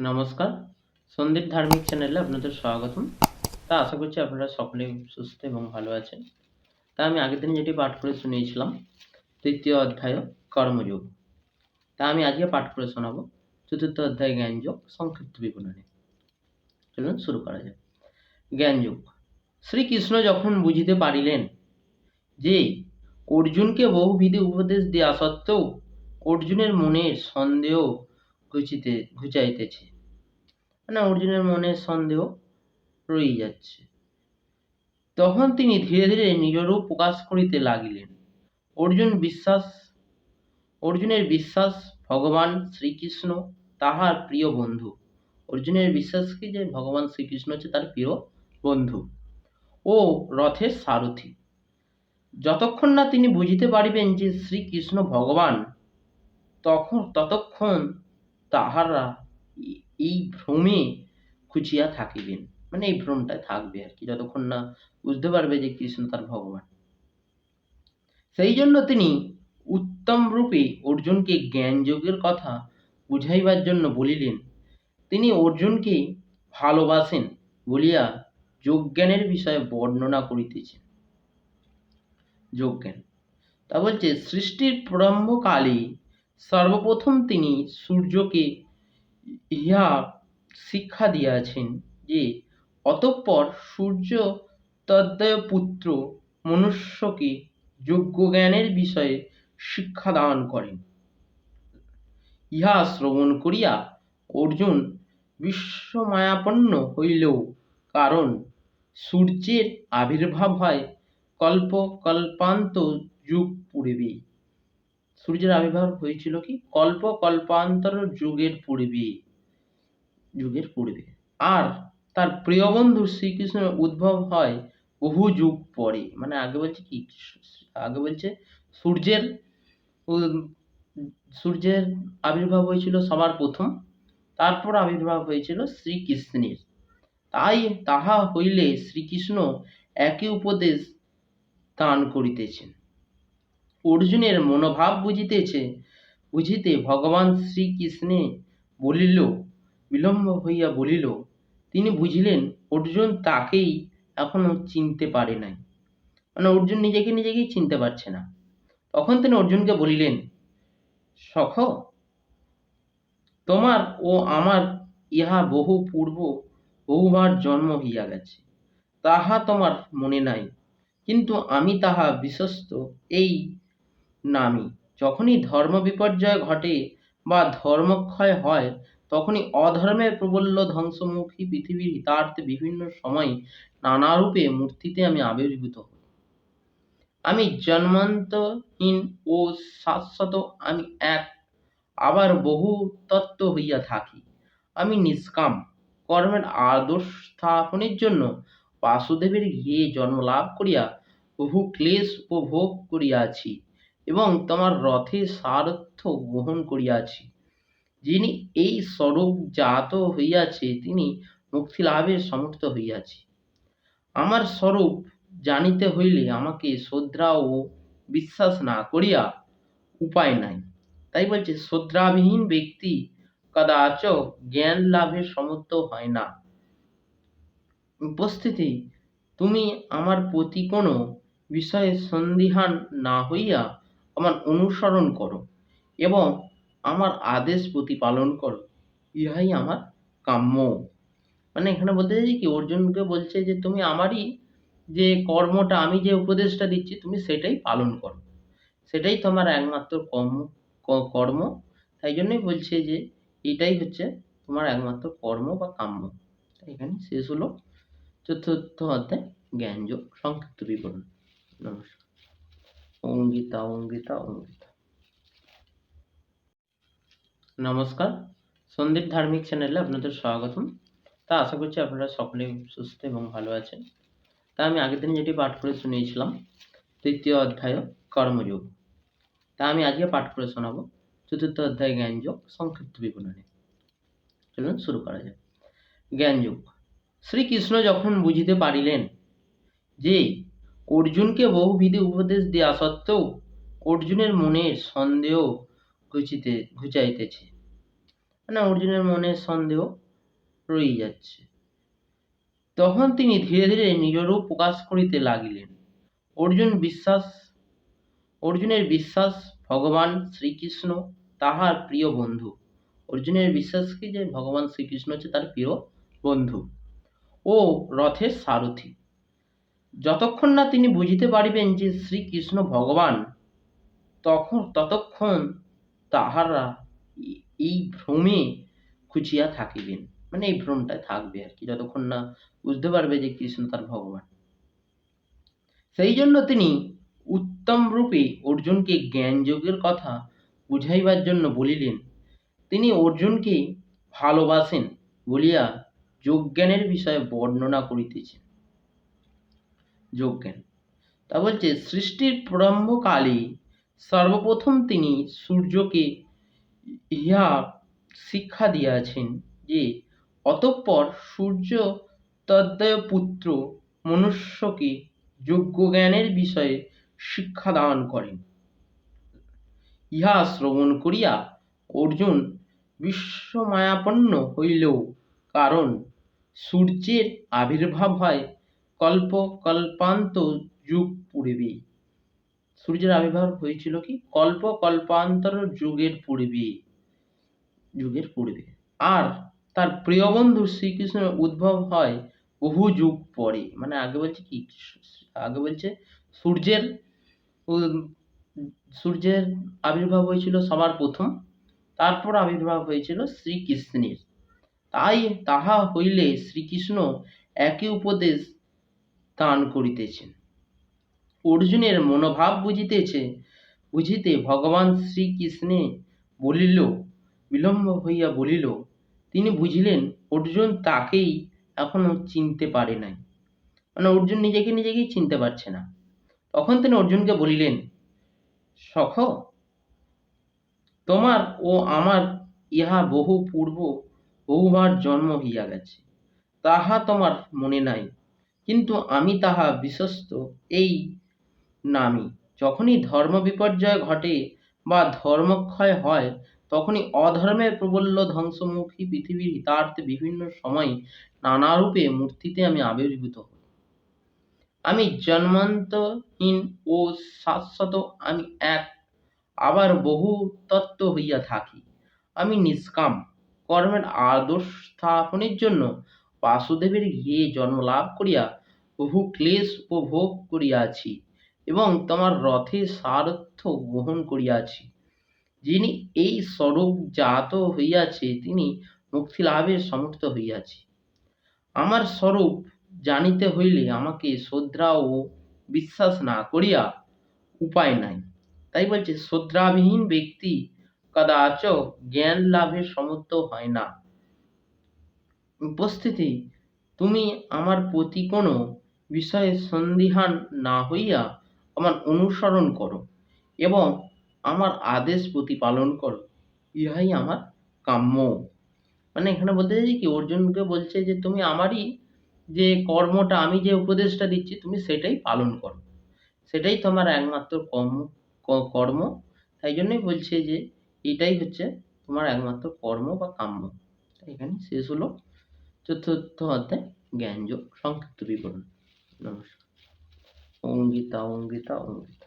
নমস্কার। সন্দীপ ধার্মিক চ্যানেলে আপনাদের স্বাগতম। তা আশা করছি আপনারা সকলেই সুস্থ এবং ভালো আছেন। তা আমি আগের দিন যেটি পাঠ করে শুনিয়েছিলাম, তৃতীয় অধ্যায় কর্মযোগ। তা আমি আজকে পাঠ করে শোনাবো, চতুর্থ অধ্যায় জ্ঞানযোগ, সংক্ষিপ্ত বিবরণী। চলুন শুরু করা যাক। জ্ঞানযোগ। শ্রীকৃষ্ণ যখন বুঝিতে পারিলেন যে অর্জুনকে বহুবিধি উপদেশ দেওয়া সত্ত্বেও অর্জুনের মনে সন্দেহ ঘুচিতে, ঘুচাইতেছে। মানে অর্জুনের মনে সন্দেহ রয়ে যাচ্ছে। তখন তিনি ধীরে ধীরে নিজরূপ প্রকাশ করিতে লাগিলেন। অর্জুন বিশ্বাস, অর্জুনের বিশ্বাস ভগবান শ্রীকৃষ্ণ, তাহার প্রিয় বন্ধু। অর্জুনের বিশ্বাস কি যে ভগবান শ্রীকৃষ্ণ হচ্ছে তার প্রিয় বন্ধু? ও রথের সারথি। যতক্ষণ না তিনি বুঝিতে পারিবেন যে শ্রীকৃষ্ণ ভগবান, তখন, ততক্ষণ তাহারা এই ভ্রমে খুঁজিয়া থাকিবেন। মানে এই ভ্রমটায় থাকবে আর কি, যতক্ষণ না বুঝতে পারবে যে কৃষ্ণ তার ভগবান। সেই জন্য তিনি উত্তম রূপে অর্জুনকে জ্ঞান যোগের কথা বুঝাইবার জন্য বলিলেন, তিনি অর্জুনকে ভালোবাসেন বলিয়া যোগজ্ঞানের বিষয়ে বর্ণনা করিতেছেন। যোগজ্ঞান। তা বলছে, সৃষ্টির প্রারম্ভকালে সর্বপ্রথম তিনি সূর্যকে ইহা শিক্ষা দিয়াছেন যে, অতঃপর সূর্য তদ্দয় পুত্র মনুষ্যকে যোগ্য জ্ঞানের বিষয়ে শিক্ষা দান করেন। ইহা শ্রবণ করিয়া অর্জুন বিস্ময়াপন্ন হইলেও কারণ সূর্যের আবির্ভাব হয় কল্প কল্পান্ত যুগ পূর্বে। সূর্যের আবির্ভাব হয়েছিল কি? কল্প কল্পান্তর যুগের পূর্বে যুগের পূর্বে। আর তার প্রিয় বন্ধু শ্রীকৃষ্ণের উদ্ভব হয় বহু যুগ পরে। মানে আগে বলছে কি? আগে বলছে সূর্যের সূর্যের আবির্ভাব হয়েছিল সবার প্রথম, তারপর আবির্ভাব হয়েছিল শ্রীকৃষ্ণের। তাই তাহা হইলে শ্রীকৃষ্ণ একই উপদেশ দান করিতেছেন। অর্জুনের মনোভাব বুঝিতেছে, বুঝিতে ভগবান শ্রীকৃষ্ণে বলিল, বিলম্ব হইয়া বলিল, তিনি বুঝিলেন অর্জুন তাকেই এখনও চিনতে পারে নাই। মানে অর্জুন নিজেকে নিজেকেই চিনতে পারছে না। তখন তিনি অর্জুনকে বলিলেন, সখ, তোমার ও আমার ইহা বহু পূর্ব বহুবার জন্ম হইয়া গেছে, তাহা তোমার মনে নাই। কিন্তু আমি তাহা বিশ্বস্ত, এই নামি। যখনই ধর্ম বিপর্যয় ঘটে বা ধর্মক্ষয় হয়, তখনই অধর্মের প্রবল্য ধ্বংসমুখী পৃথিবীর হিতার্থে বিভিন্ন সময় নানারূপে মূর্তিতে আমি আবির্ভূত হই। আমি জন্মান্তহীন ও শাশ্বত, আমি এক, আবার বহু তত্ত্ব হইয়া থাকি। আমি নিষ্কাম, কর্মের আদর্শ স্থাপনের জন্য বাসুদেবের গৃহে জন্ম লাভ করিয়া বহু ক্লেশ উপভোগ করিয়াছি। এবং তোমার রথে সারথ্য গ্রহণ করিয়াছি। যিনি এই স্বরূপ জাত হইয়াছে, তিনি মুক্তি লাভের সমর্থ হইয়াছি। আমার স্বরূপ জানিতে হইলে আমাকে শ্রদ্ধা ও বিশ্বাস না করিয়া উপায় নাই। তাই বলছে, শ্রদ্ধাবিহীন ব্যক্তি কদাচ জ্ঞান লাভের সমর্থ হয় না। উপস্থিতি, তুমি আমার প্রতি কোনো বিষয়ে সন্দিহান না হইয়া আমার অনুসরণ করো এবং আমার আদেশ প্রতিপালন করো। ইহাই আমার কাম্য। মানে এখানে বলতে চাইছি কি অর্জুনকে বলছে যে, তুমি আমারই যে কর্মটা, আমি যে উপদেশটা দিচ্ছি, তুমি সেটাই পালন করো। সেটাই তোমার একমাত্র কর্ম কর্ম। তাই জন্যই বলছে যে, এটাই হচ্ছে তোমার একমাত্র কর্ম বা কাম্য। এখানে শেষ হলো চতুর্থ অধ্যায়, জ্ঞানযোগ, সংক্ষিপ্ত বিবরণ। নমস্কার। অঙ্গিতা অঙ্গিতা অঙ্গিতা নমস্কার। সন্দীপ ধার্মিক চ্যানেলে আপনাদের স্বাগতম। তা আশা করছি আপনারা সকলেই সুস্থ এবং ভালো আছেন। তা আমি আগের দিন যেটি পাঠ করে শুনিয়েছিলাম, তৃতীয় অধ্যায় কর্মযোগ। তা আমি আজকে পাঠ করে শোনাবো, চতুর্থ অধ্যায় জ্ঞানযোগ, সংক্ষিপ্ত বিবরণী। চলুন শুরু করা যাক। জ্ঞানযোগ। শ্রীকৃষ্ণ যখন বুঝিতে পারিলেন যে অর্জুনকে বহুবিধি উপদেশ দেওয়া সত্ত্বেও অর্জুনের মনে সন্দেহ ঘুচিতে, ঘুচাইতেছে। মানে অর্জুনের মনে সন্দেহ রয়ে যাচ্ছে। তখন তিনি ধীরে ধীরে নিজরূপ প্রকাশ করিতে লাগিলেন। অর্জুন বিশ্বাস, অর্জুনের বিশ্বাস ভগবান শ্রীকৃষ্ণ, তাহার প্রিয় বন্ধু। অর্জুনের বিশ্বাস কি যে ভগবান শ্রীকৃষ্ণ হচ্ছে তার প্রিয় বন্ধু। ও রথের সারথি। যতক্ষণ না তিনি বুঝিতে পারিবেন যে শ্রীকৃষ্ণ ভগবান, তখন ততক্ষণ তাহারা এই ভ্রমে খুঁজিয়া থাকিবেন। মানে এই ভ্রমটায় থাকবে আর কি, যতক্ষণ না বুঝতে পারবে যে কৃষ্ণ তার ভগবান। সেই জন্য তিনি উত্তম রূপে অর্জুনকে জ্ঞান যোগের কথা বুঝাইবার জন্য বলিলেন। তিনি অর্জুনকে ভালোবাসেন বলিয়া যোগজ্ঞানের বিষয়ে বর্ণনা করিতেছেন। যোগজ্ঞান তা বলছে, সৃষ্টির প্রারম্ভকালে সর্বপ্রথম তিনি সূর্যকে ইহা শিক্ষা দিয়াছেন যে, অতঃপর সূর্য তদ্দয় পুত্র মনুষ্যকে যোগ্য জ্ঞানের বিষয়ে শিক্ষা দান করেন। ইহা শ্রবণ করিয়া অর্জুন বিশ্বমায়াপন্ন হইলেও কারণ সূর্যের আবির্ভাব হয় কল্প কল্পান্ত যুগ পূর্বে। সূর্যের আবির্ভাব হয়েছিল কি? কল্প কল্পান্তর যুগের পূর্বে। যুগের পূর্বে। আর তার প্রিয় বন্ধু শ্রীকৃষ্ণের উদ্ভব হয় বহু যুগ পরে। মানে আগে বলছে কি? আগে বলছে সূর্যের সূর্যের আবির্ভাব হয়েছিল সবার প্রথম। তারপর আবির্ভাব হয়েছিল শ্রীকৃষ্ণের। তাই তাহা হইলে শ্রীকৃষ্ণ একই উপদেশ দান করিতেছেন। অর্জুনের মনোভাব বুঝিতেছে, বুঝিতে ভগবান শ্রীকৃষ্ণে বলিল, বিলম্ব হইয়া বলিল, তিনি বুঝিলেন অর্জুন তাকেই এখনও চিনতে পারে নাই। মানে অর্জুন নিজেকে নিজেকেই চিনতে পারছে না। তখন তিনি অর্জুনকে বলিলেন, সখ, তোমার ও আমার ইহা বহু পূর্ব বহুবার জন্ম হইয়া গেছে, তাহা তোমার মনে নাই। কিন্তু আমি তাহা বিশ্বস্ত এই নামি যখনই ধর্ম বিপর্যয় ঘটে বা ধর্মক্ষয় হয়, তখনই অধর্মের প্রবল্য ধ্বংসমুখী পৃথিবীর হিতার্থে বিভিন্ন সময় নানারূপে মূর্তিতে আমি আবির্ভূত হই। আমি জন্মান্তহীন ও শাশ্বত, আমি এক, আবার বহু তত্ত্ব হইয়া থাকি। আমি নিষ্কাম, কর্মের আদর্শ স্থাপনের জন্য বাসুদেবের গৃহে জন্ম লাভ করিয়া বহু ক্লেশ উপভোগ করিয়াছি এবং তোমার রথে সারথ্য গ্রহণ করিয়াছি। যিনি এই স্বরূপ জাত হইয়াছে, তিনি মুক্তি লাভের সমর্থ হইয়াছি। আমার স্বরূপ জানিতে হইলে আমাকে শ্রদ্ধা ও বিশ্বাস না করিয়া উপায় নাই। তাই বলছে, শ্রদ্ধাবিহীন ব্যক্তি কদাচ জ্ঞান লাভের সমর্থ হয় না। উপস্থিতি। তুমি আমার প্রতি কোনো বিষয়ে সন্দিহান না হইয়া আমার অনুসরণ করো এবং আমার আদেশ প্রতিপালন করো। ইহাই আমার কাম্য। মানে এখানে বলতে চাইছি কি অর্জুনকে বলছে যে, তুমি আমারই যে কর্মটা, আমি যে উপদেশটা দিচ্ছি, তুমি সেটাই পালন করো। সেটাই তোমার একমাত্র কর্ম কর্ম। তাই জন্যই বলছে যে, এটাই হচ্ছে তোমার একমাত্র কর্ম বা কাম্য। এখানে শেষ হলো। চতুর্থ অধ্যায় জ্ঞানযোগ সংক্ষিপ্ত বিবরণ। নমস্কার। অঙ্গিতা অঙ্গিতা অঙ্গিতা।